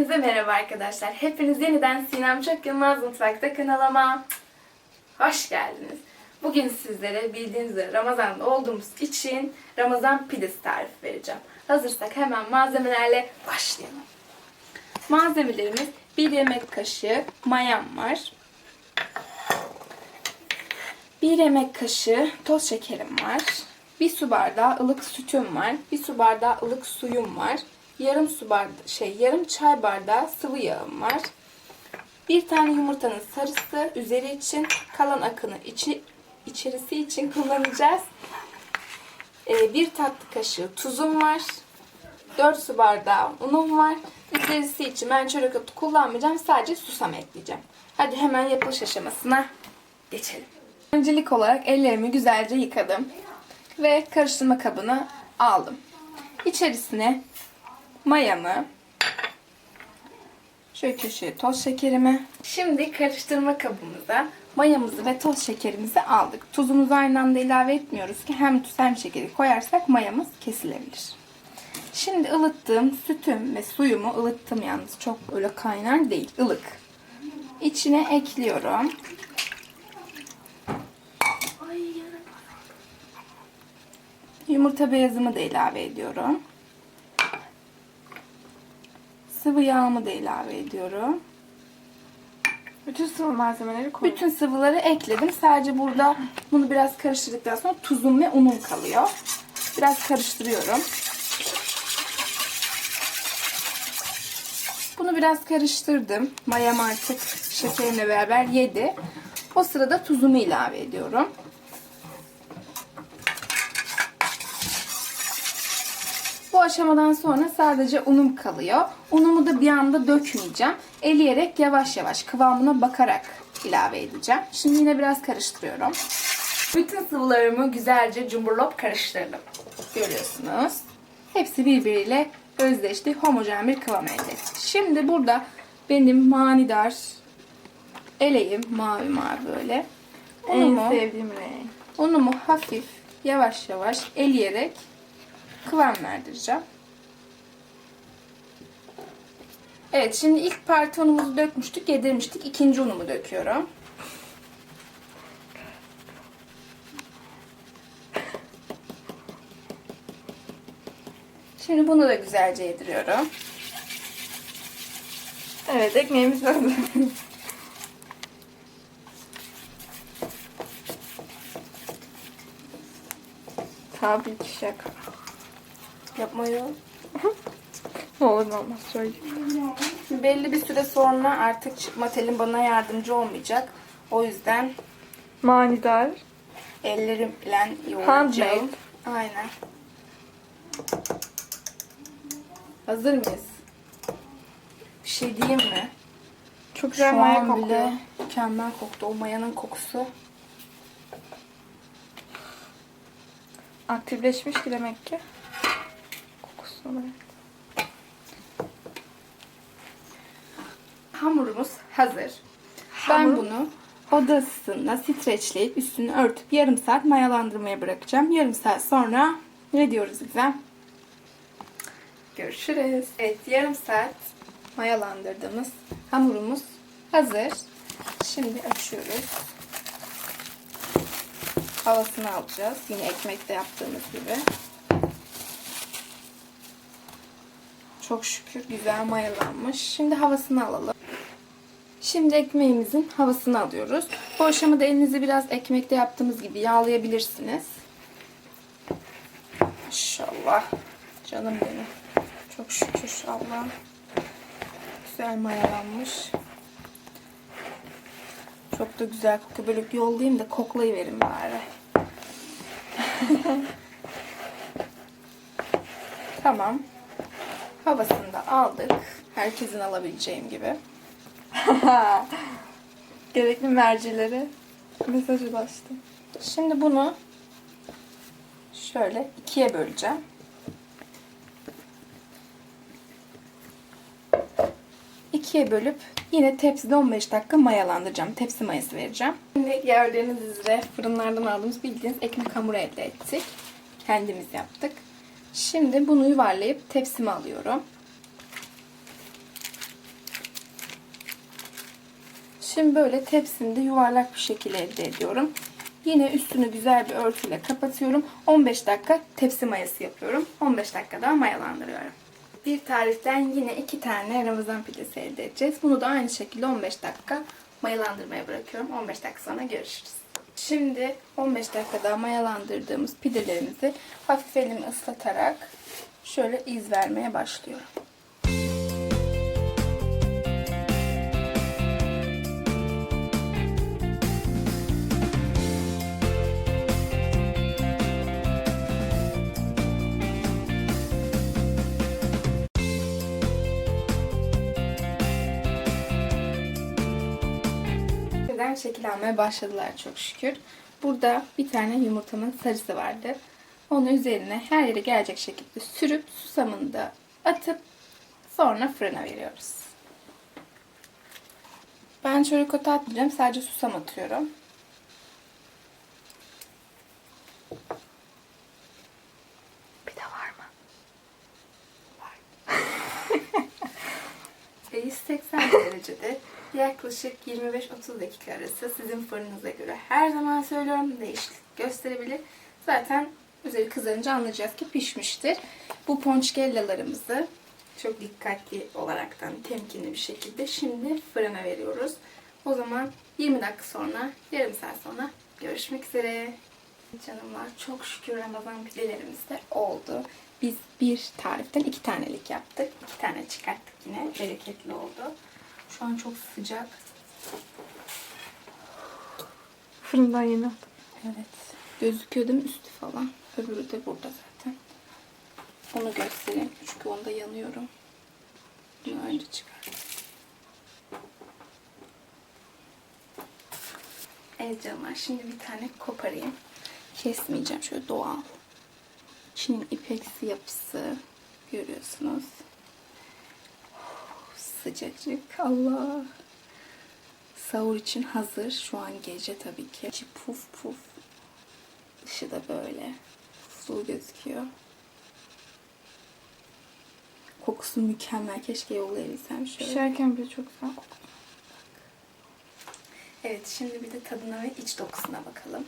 Hepinize merhaba arkadaşlar. Hepiniz yeniden Sinem Çok Yılmaz Mutfak'ta kanalıma hoş geldiniz. Bugün sizlere bildiğiniz üzere Ramazan'da olduğumuz için Ramazan pidesi tarifi vereceğim. Hazırsak hemen malzemelerle başlayalım. Malzemelerimiz bir yemek kaşığı mayam var. Bir yemek kaşığı toz şekerim var. Bir su bardağı ılık sütüm var. Bir su bardağı ılık suyum var. Yarım su bardağı şey yarım çay bardağı sıvı yağım var. Bir tane yumurtanın sarısı üzeri için kalan akını içi içerisi için kullanacağız. Ee, bir tatlı kaşığı tuzum var. 4 su bardağı unum var. İçerisi için ben çörek otu kullanmayacağım. Sadece susam ekleyeceğim. Hadi hemen yapılış aşamasına geçelim. Öncelik olarak ellerimi güzelce yıkadım. Ve karıştırma kabına aldım. İçerisine mayamı, şöyle köşeye toz şekerimi. Şimdi karıştırma kabımıza mayamızı ve toz şekerimizi aldık. Tuzumuzu aynı anda ilave etmiyoruz ki hem tuz hem şekeri koyarsak mayamız kesilebilir. Şimdi ılıttığım sütüm ve suyumu ılıttım yalnız çok öyle kaynar değil ılık. İçine ekliyorum. Yumurta beyazımı da ilave ediyorum. Sıvı yağımı da ilave ediyorum. Bütün sıvı malzemeleri koy. Bütün sıvıları ekledim. Sadece burada bunu biraz karıştırdıktan sonra tuzum ve unum kalıyor. Biraz karıştırıyorum. Bunu biraz karıştırdım. Mayam artık şekerimle beraber yedi. O sırada tuzumu ilave ediyorum. Bu aşamadan sonra sadece unum kalıyor. Unumu da bir anda dökmeyeceğim. Eleyerek yavaş yavaş kıvamına bakarak ilave edeceğim. Şimdi yine biraz karıştırıyorum. Bütün sıvılarımı güzelce cumburlop karıştırdım. Görüyorsunuz. Hepsi birbiriyle özdeşti. Homojen bir kıvam elde etti. Şimdi burada benim manidar eleğim mavi mavi böyle. En Unumu, sevdiğim renk. unumu hafif yavaş yavaş eleyerek kıvam verdireceğim. Evet şimdi ilk parti unumuzu dökmüştük, yedirmiştik. İkinci unumu döküyorum. Şimdi bunu da güzelce yediriyorum. Evet ekmeğimiz hazır. Tabii ki şaka. Yapmayı. Olur olmaz söyle. Belli bir süre sonra artık çıkma telim bana yardımcı olmayacak. O yüzden Manidar. ellerim ile yoğuracağım. Aynen. Hazır mıyız? Bir şey diyeyim mi? Çok güzel Şu maya kokuyor. bile mükemmel koktu. O mayanın kokusu. Aktifleşmiş ki demek ki. Kokusunu böyle. Hamurumuz hazır. Ben Hamur- bunu oda ısısında streçleyip üstünü örtüp yarım saat mayalandırmaya bırakacağım. Yarım saat sonra ne diyoruz Gizem? Görüşürüz. Evet yarım saat mayalandırdığımız hamurumuz hazır. Şimdi açıyoruz. Havasını alacağız. Yine ekmekte yaptığımız gibi. Çok şükür güzel mayalanmış. Şimdi havasını alalım. Şimdi ekmeğimizin havasını alıyoruz. Bu aşamada elinizi biraz ekmekte yaptığımız gibi yağlayabilirsiniz. İnşallah. Canım benim. Çok şükür Allah. Güzel mayalanmış. Çok da güzel kokuyor. Böyle yollayayım da koklayıverin bari. tamam. Havasını da aldık. Herkesin alabileceğim gibi. Gerekli mercileri mesaj ulaştı. Şimdi bunu şöyle ikiye böleceğim. İkiye bölüp yine tepside 15 dakika mayalandıracağım. Tepsi mayası vereceğim. Şimdi gördüğünüz üzere fırınlardan aldığımız bildiğiniz ekmek hamuru elde ettik. Kendimiz yaptık. Şimdi bunu yuvarlayıp tepsime alıyorum. Şimdi böyle tepsimde yuvarlak bir şekil elde ediyorum. Yine üstünü güzel bir örtüyle kapatıyorum. 15 dakika tepsi mayası yapıyorum. 15 dakikada mayalandırıyorum. Bir tariften yine iki tane Ramazan pidesi elde edeceğiz. Bunu da aynı şekilde 15 dakika mayalandırmaya bırakıyorum. 15 dakika sonra görüşürüz. Şimdi 15 dakika daha mayalandırdığımız pidelerimizi hafif elimi ıslatarak şöyle iz vermeye başlıyorum. Birden şekil almaya başladılar çok şükür. Burada bir tane yumurtamın sarısı vardı. Onu üzerine her yere gelecek şekilde sürüp susamını da atıp sonra fırına veriyoruz. Ben çörek atmayacağım. Sadece susam atıyorum. Bir de var mı? E, 180 derecede yaklaşık 25-30 dakika arası sizin fırınıza göre her zaman söylüyorum değişiklik gösterebilir. Zaten üzeri kızarınca anlayacağız ki pişmiştir. Bu ponçgellalarımızı çok dikkatli olaraktan temkinli bir şekilde şimdi fırına veriyoruz. O zaman 20 dakika sonra, yarım saat sonra görüşmek üzere. Canımlar çok şükür Ramazan pidelerimiz de oldu. Biz bir tariften iki tanelik yaptık. İki tane çıkarttık yine. Bereketli oldu. Şu an çok sıcak. Fırından yeni aldım. Evet. Gözüküyor değil mi üstü falan? Öbürü de burada zaten. Onu göstereyim. Çünkü onda yanıyorum. Bunu önce çıkartayım. Evet canlar şimdi bir tane koparayım. Kesmeyeceğim şöyle doğal. Çin'in ipeksi yapısı görüyorsunuz. Sıcacık Allah. Sahur için hazır. Şu an gece tabii ki. İçi puf puf. Dışı da böyle. Sulu gözüküyor. Kokusu mükemmel. Keşke yollayabilsem şöyle. Pişerken bile çok güzel kokuyor. Evet şimdi bir de tadına ve iç dokusuna bakalım.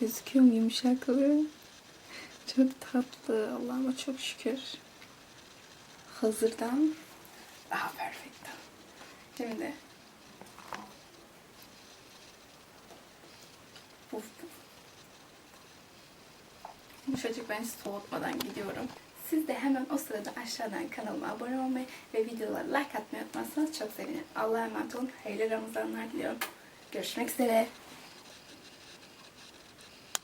Gözüküyor mu yumuşaklığı? Çok tatlı. Allah'ıma çok şükür. Hazırdan daha perfect. Şimdi Uf. Yumuşacık ben soğutmadan gidiyorum. Siz de hemen o sırada aşağıdan kanalıma abone olmayı ve videolara like atmayı unutmazsanız çok sevinirim. Allah'a emanet olun. Hayırlı Ramazanlar diliyorum. Görüşmek üzere.